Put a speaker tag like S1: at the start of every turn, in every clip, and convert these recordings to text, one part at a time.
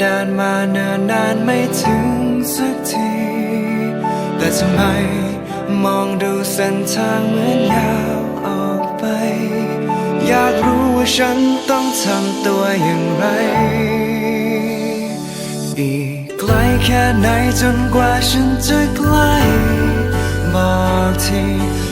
S1: เดินมาเนิ่นนานไม่ถึงสักที แต่ทำไมมองดูเส้นทางเหมือนยาวออกไป อยากรู้ว่าฉันต้องทำตัวอย่างไร อีกไกลแค่ไหนจนกว่าฉันจะใกล้บอกที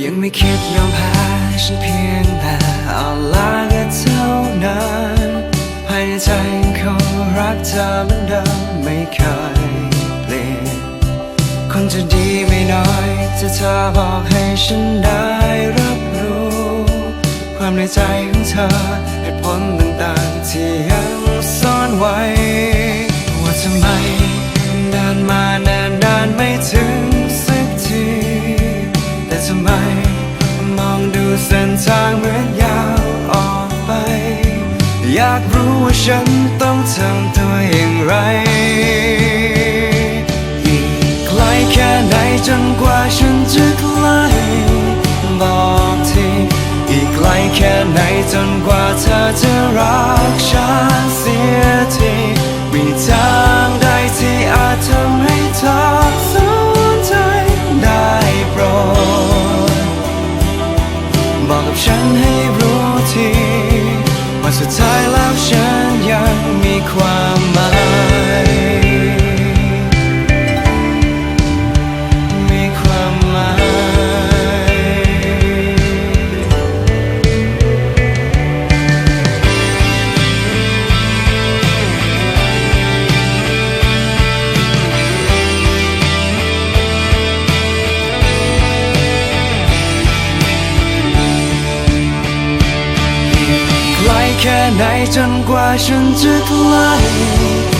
S1: ยังไม่คิดยอมแพ้ฉันเพียงแต่เอาลาก็เท่านั้นภายในใจยังคงรักเธอเหมือนเดิมไม่เคยเปลี่ยนคงจะดีไม่น้อยถ้าเธอบอกให้ฉันได้รับรู้ ความในใจของเธอเหตุผลต่างๆที่ อยากรู้ว่าฉันต้องทำตัวอย่างไร อีกไกลแค่ไหนจนกว่าฉันจะใกล้บอกทีอีกไกลแค่ไหนจนกว่าเธอจะรักฉันเสียทีมีทางใดที่อาจทำให้เธอสนใจได้โปรดบอกกับฉันให้รู้ทีว่าสุ แค่ไหนจนกว่าฉันจะคลาย